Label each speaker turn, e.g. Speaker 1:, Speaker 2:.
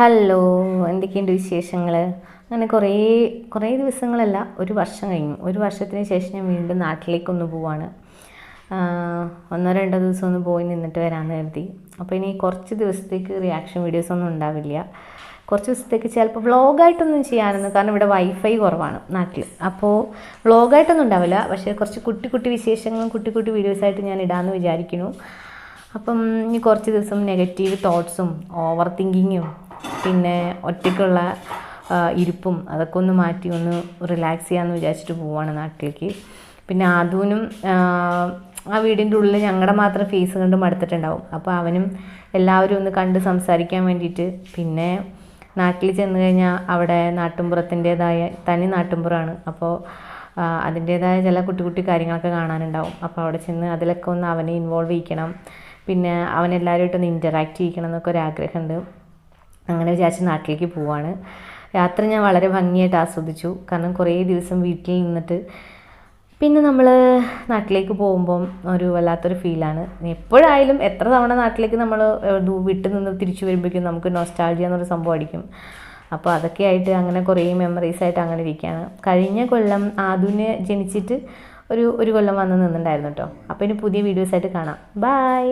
Speaker 1: Hello എന്തൊക്കെയുണ്ട് വിശേഷങ്ങൾ അങ്ങനെ കുറേ കുറേ ദിവസങ്ങളല്ല ഒരു വർഷം കഴിഞ്ഞു. ഒരു വർഷത്തിന് ശേഷം ഞാൻ വീണ്ടും നാട്ടിലേക്കൊന്ന് പോവാണ്. ഒന്നോ രണ്ടോ ദിവസം ഒന്ന് പോയി നിന്നിട്ട് വരാമെന്ന് കരുതി. അപ്പോൾ ഇനി കുറച്ച് ദിവസത്തേക്ക് റിയാക്ഷൻ വീഡിയോസ് ഒന്നും ഉണ്ടാവില്ല. കുറച്ച് ദിവസത്തേക്ക് ചിലപ്പോൾ വ്ളോഗായിട്ടൊന്നും ചെയ്യാനൊന്നും കാരണം ഇവിടെ വൈഫൈ കുറവാണ് നാട്ടിൽ അപ്പോൾ വ്ളോഗായിട്ടൊന്നും ഉണ്ടാവില്ല. പക്ഷേ കുറച്ച് കുട്ടി കുട്ടി വിശേഷങ്ങളും കുട്ടി കുട്ടി വീഡിയോസായിട്ട് ഞാൻ ഇടാമെന്ന് വിചാരിക്കുന്നു. അപ്പം ഇനി കുറച്ച് ദിവസം നെഗറ്റീവ് തോട്ട്സും ഓവർ തിങ്കിങ്ങും പിന്നെ ഒറ്റയ്ക്കുള്ള ഇരിപ്പും അതൊക്കെ ഒന്ന് മാറ്റി ഒന്ന് റിലാക്സ് ചെയ്യാമെന്ന് വിചാരിച്ചിട്ട് പോവാണ് നാട്ടിലേക്ക്. പിന്നെ ആ, ആ വീടിന്റെ ഉള്ളിൽ ഞങ്ങളുടെ മാത്രം ഫേസ് കണ്ട് മടുത്തിട്ടുണ്ടാവും. അപ്പോൾ അവനും എല്ലാവരും ഒന്ന് കണ്ട് സംസാരിക്കാൻ വേണ്ടിയിട്ട് പിന്നെ നാട്ടിൽ ചെന്ന് കഴിഞ്ഞാൽ അവിടെ നാട്ടുമ്പുറത്തിന്റേതായ തനി നാട്ടുമ്പുറമാണ് അപ്പോൾ അതിന്റേതായ ചില കുട്ടി കുട്ടി കാര്യങ്ങളൊക്കെ കാണാനുണ്ടാവും. അപ്പോൾ അവിടെ ചെന്ന് അതിലൊക്കെ ഒന്ന് അവനെ ഇൻവോൾവ് ചെയ്യിക്കണം. പിന്നെ അവനെല്ലാവരുമായിട്ടൊന്ന് ഇന്ററാക്റ്റ് ചെയ്യിക്കണം എന്നൊക്കെ ഒരു ആഗ്രഹമുണ്ട് അങ്ങനെ വിചാരിച്ച് നാട്ടിലേക്ക് പോവാണ്. യാത്ര ഞാൻ വളരെ ഭംഗിയായിട്ട് ആസ്വദിച്ചു. കാരണം കുറേ ദിവസം വീട്ടിൽ നിന്നിട്ട് പിന്നെ നമ്മൾ നാട്ടിലേക്ക് പോകുമ്പം ഒരു വല്ലാത്തൊരു ഫീലാണ് എപ്പോഴായാലും എത്ര തവണ നാട്ടിലേക്ക് നമ്മൾ വിട്ടു നിന്ന് തിരിച്ചു വരുമ്പോഴേക്കും നമുക്ക് നോസ്റ്റാൾജിയ എന്നൊരു സംഭവം അടിക്കും. അപ്പോൾ അതൊക്കെ ആയിട്ട് അങ്ങനെ കുറേ മെമ്മറീസ് ആയിട്ട് അങ്ങനെ ഇരിക്കുകയാണ് കഴിഞ്ഞ കൊല്ലം ആദുവിന് ജനിച്ചിട്ട് ഒരു ഒരു കൊല്ലം വന്ന് നിന്നിട്ടുണ്ടായിരുന്നു കേട്ടോ അപ്പോൾ ഇനി പുതിയ വീഡിയോസ് ആയിട്ട് കാണാം. ബൈ